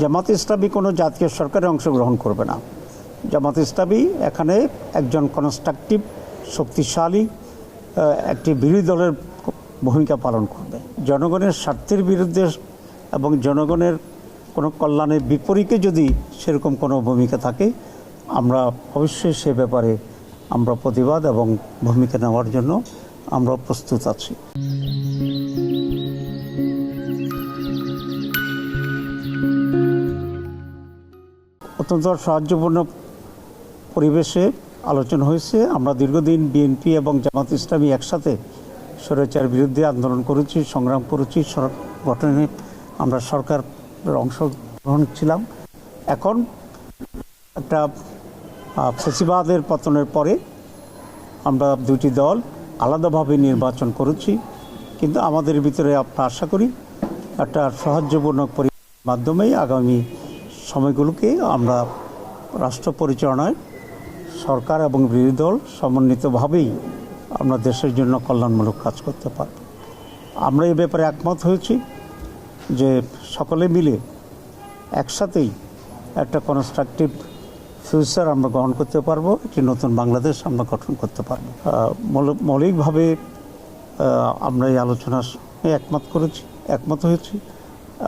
জামাত ইসলামী কোনো জাতীয় সরকারে অংশগ্রহণ করবে না। জামাত ইসলামী এখানে একজন কনস্ট্রাকটিভ শক্তিশালী একটি বিরোধী দলের ভূমিকা পালন করবে। জনগণের স্বার্থের বিরুদ্ধে এবং জনগণের কোনো কল্যাণের বিপরীতে যদি সেরকম কোনো ভূমিকা থাকে, আমরা অবশ্যই সে ব্যাপারে আমরা প্রতিবাদ এবং ভূমিকা নেওয়ার জন্য আমরা প্রস্তুত আছি। অত্যন্ত সাহায্যপূর্ণ পরিবেশে আলোচনা হয়েছে। আমরা দীর্ঘদিন বিএনপি এবং জামাত ইসলামী একসাথে স্বৈরাচার বিরুদ্ধে আন্দোলন করেছি, সংগ্রাম করেছি গঠনে আমরা সরকারের অংশগ্রহণ ছিলাম। এখন একটা ফেসিবাদের পতনের পরে আমরা দুটি দল আলাদাভাবে নির্বাচন করেছি। কিন্তু আমাদের ভিতরে আমরা আশা করি একটা সাহায্যপূর্ণ পরিবেশের মাধ্যমেই আগামী সময়গুলোকে আমরা রাষ্ট্র পরিচালনায় সরকার এবং বিরোধী দল সমন্বিতভাবেই আমরা দেশের জন্য কল্যাণমূলক কাজ করতে পারব। আমরা এই ব্যাপারে একমত হয়েছি যে সকলে মিলে একসাথেই একটা কনস্ট্রাকটিভ ফিউচার আমরা গ্রহণ করতে পারব একটি নতুন বাংলাদেশ আমরা গঠন করতে পারব। মৌল- মৌলিকভাবে আমরা এই আলোচনার সঙ্গে একমত করেছি, একমত হয়েছি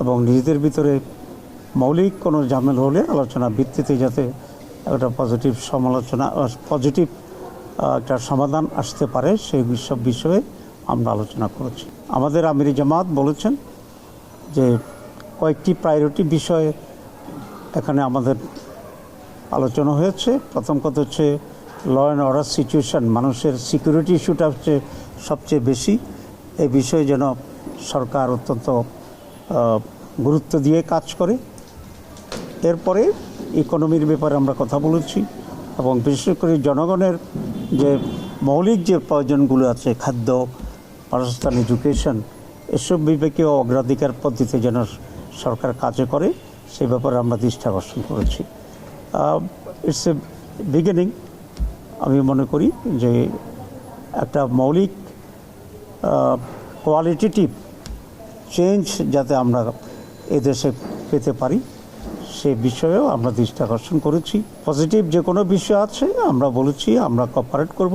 এবং নিজেদের ভিতরে মৌলিক কোনো ঝামেলা হলে আলোচনা ভিত্তিতে যাতে একটা পজিটিভ সমালোচনা পজিটিভ একটা সমাধান আসতে পারে, সেই সব বিষয়ে আমরা আলোচনা করেছি। আমাদের আমির জামাত বলেছেন যে কয়েকটি প্রায়োরিটি বিষয়ে এখানে আমাদের আলোচনা হয়েছে। প্রথম কথা হচ্ছে ল অ্যান্ড অর্ডার সিচুয়েশন মানুষের সিকিউরিটি ইস্যুটা হচ্ছে সবচেয়ে বেশি। এই বিষয়ে যেন সরকার অত্যন্ত গুরুত্ব দিয়ে কাজ করে। এরপরে ইকোনমির ব্যাপারে আমরা কথা বলেছি এবং বিশেষ করে জনগণের যে মৌলিক যে প্রয়োজনগুলো আছে, খাদ্য, বাসস্থান এডুকেশন এসব বিবেকীয় অগ্রাধিকার পদ্ধতিতে যেন সরকার কাজে করে সে ব্যাপারে আমরা দৃষ্টি আকর্ষণ করেছি। ইটস এ বিগিনিং আমি মনে করি যে একটা মৌলিক কোয়ালিটেটিভ চেঞ্জ যাতে আমরা এদেশে পেতে পারি। সে বিষয়েও আমরা দৃষ্টি আকর্ষণ করেছি। পজিটিভ যে কোনো বিষয় আছে, আমরা বলেছি, আমরা কপারেট করব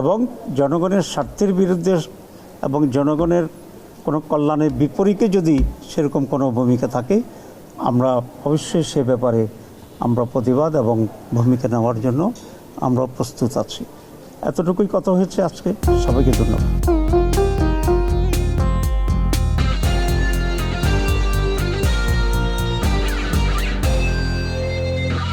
এবং জনগণের স্বার্থের বিরুদ্ধে এবং জনগণের কোনো কল্যাণের বিপরীতে যদি সেরকম কোনো ভূমিকা থাকে, আমরা অবশ্যই সে ব্যাপারে আমরা প্রতিবাদ এবং ভূমিকা নেওয়ার জন্য আমরা প্রস্তুত আছি। এতটুকুই কথা হয়েছে আজকে। সবাইকে ধন্যবাদ।